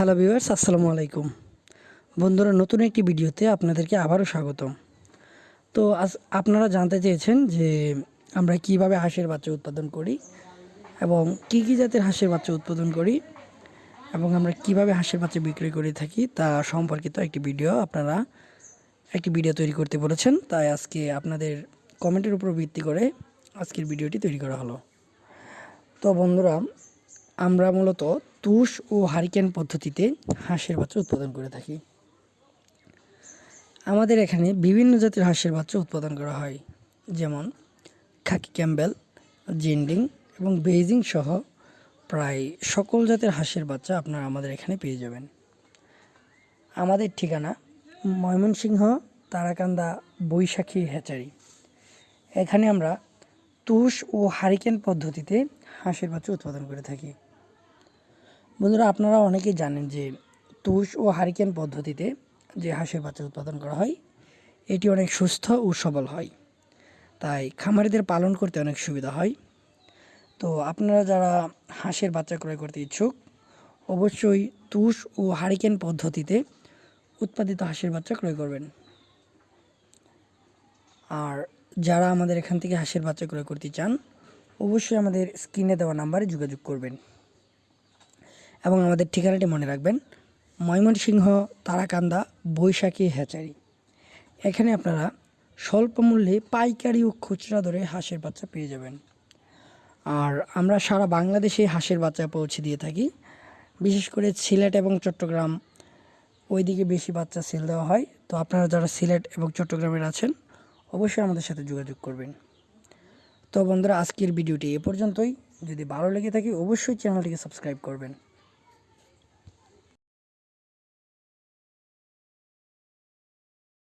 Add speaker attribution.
Speaker 1: Hello viewers, আসসালামু আলাইকুম। বন্ধুরা, নতুন একটি ভিডিওতে আপনাদেরকে আবারও স্বাগতম। তো আজ আপনারা জানতে চেয়েছেন যে আমরা কীভাবে হাঁসের বাচ্চা উৎপাদন করি এবং কি কি জাতের হাঁসের বাচ্চা উৎপাদন করি এবং আমরা কীভাবে হাঁসের বাচ্চা বিক্রি করে থাকি তা সম্পর্কিত একটি ভিডিও আপনারা একটি ভিডিও তৈরি করতে বলেছেন। তাই আজকে আপনাদের কমেন্টের উপর ভিত্তি করে আজকের ভিডিওটি তৈরি করা হলো। তো বন্ধুরা, আমরা মূলত তুষ ও হারিকেন পদ্ধতিতে হাঁসের বাচ্চা উৎপাদন করে থাকি। আমাদের এখানে বিভিন্ন জাতের হাঁসের বাচ্চা উৎপাদন করা হয়, যেমন খাকি ক্যাম্বেল, জেন্ডিং এবং বেইজিং সহ প্রায় সকল জাতের হাঁসের বাচ্চা আপনারা আমাদের এখানে পেয়ে যাবেন। আমাদের ঠিকানা ময়মনসিংহ তারাকান্দা বৈশাখী হ্যাচারি। এখানে আমরা তুষ ও হারিকেন পদ্ধতিতে হাঁসের বাচ্চা উৎপাদন করে থাকি। বন্ধুরা, আপনারা অনেকেই জানেন যে তুষ ও হারিকেন পদ্ধতিতে যে হাঁসের বাচ্চা উৎপাদন করা হয়, এটি অনেক সুস্থ ও সবল হয়। তাই খামারিদের পালন করতে অনেক সুবিধা হয়। তো আপনারা যারা হাঁসের বাচ্চা ক্রয় করতে ইচ্ছুক, অবশ্যই তুষ ও হারিকেন পদ্ধতিতে উৎপাদিত হাঁসের বাচ্চা ক্রয় করবেন। আর যারা আমাদের এখান থেকে হাঁসের বাচ্চা ক্রয় করতে চান, অবশ্যই আমাদের স্ক্রিনে দেওয়া নাম্বারে যোগাযোগ করবেন। এবং আমাদের ঠিকানাটি মনে রাখবেন, ময়মনসিংহ, তারাকান্দা, বৈশাখী হ্যাচারি। এখানে আপনারা স্বল্প মূল্যে পাইকারি ও খুচরা দরে হাঁসের বাচ্চা পেয়ে যাবেন। আর আমরা সারা বাংলাদেশে হাঁসের বাচ্চা পৌঁছে দিয়ে থাকি। বিশেষ করে সিলেট এবং চট্টগ্রাম, ওইদিকে বেশি বাচ্চা সেল দেওয়া হয়। তো আপনারা যারা সিলেট এবং চট্টগ্রামের আছেন, অবশ্যই আমাদের সাথে যোগাযোগ করবেন। তো বন্ধুরা, আজকের ভিডিওটি এ পর্যন্তই। যদি ভালো লেগে থাকে, অবশ্যই চ্যানেলটিকে সাবস্ক্রাইব করবেন।